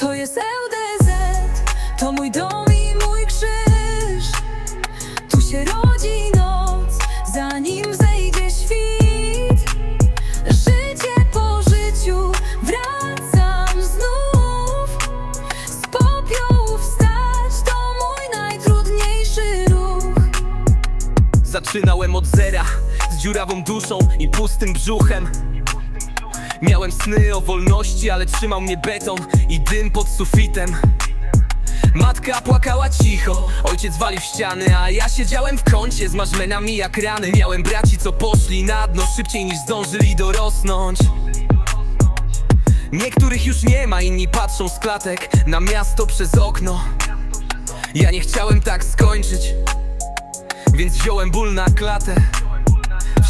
To jest LDZ, to mój dom i mój krzyż. Tu się rodzi noc, zanim zejdzie świt. Życie po życiu, wracam znów. Z popiołów wstać, to mój najtrudniejszy ruch. Zaczynałem od zera Z dziurawą duszą i pustym brzuchem Miałem sny o wolności, ale trzymał mnie beton i dym pod sufitem. Matka płakała cicho, ojciec walił w ściany A ja siedziałem w kącie z marzmenami jak rany. Miałem braci, co poszli na dno szybciej niż zdążyli dorosnąć. Niektórych już nie ma, inni patrzą z klatek na miasto przez okno. Ja nie chciałem tak skończyć więc wziąłem ból na klatę.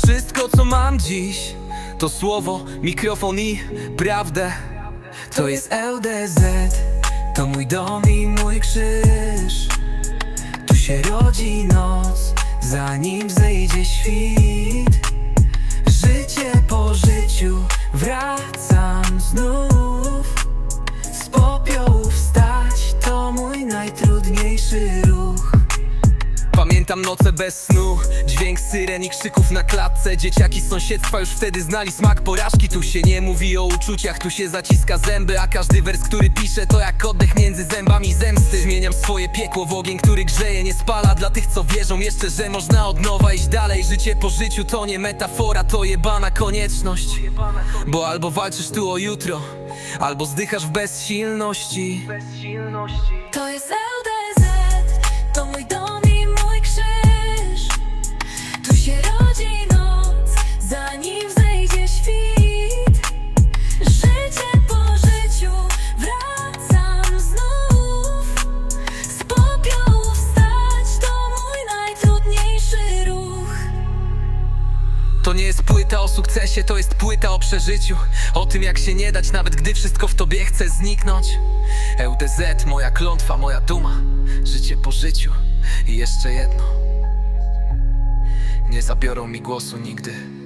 Wszystko co mam dziś To słowo, mikrofon i prawdę. To jest LDZ To mój dom i mój krzyż. Tu się rodzi noc Zanim zejdzie świt. Życie po życiu Wracam znów. Z popiołów wstać To mój najtrudniejszy ruch Pamiętam noce bez snu Dźwięk syren i krzyków na klatce. Dzieciaki z sąsiedztwa już wtedy znali smak porażki. Tu się nie mówi o uczuciach, tu się zaciska zęby A każdy wers, który piszę to jak oddech między zębami zemsty. Zmieniam swoje piekło w ogień, który grzeje, nie spala. Dla tych co wierzą jeszcze, że można od nowa iść dalej. Życie po życiu to nie metafora, to jebana konieczność. Bo albo walczysz tu o jutro Albo zdychasz w bezsilności. To jest LDZ, to mój dom To nie jest płyta o sukcesie, to jest płyta o przeżyciu. O tym jak się nie dać, nawet gdy wszystko w tobie chce zniknąć. LDZ, moja klątwa, moja duma. Życie po życiu. I jeszcze jedno. Nie zabiorą mi głosu nigdy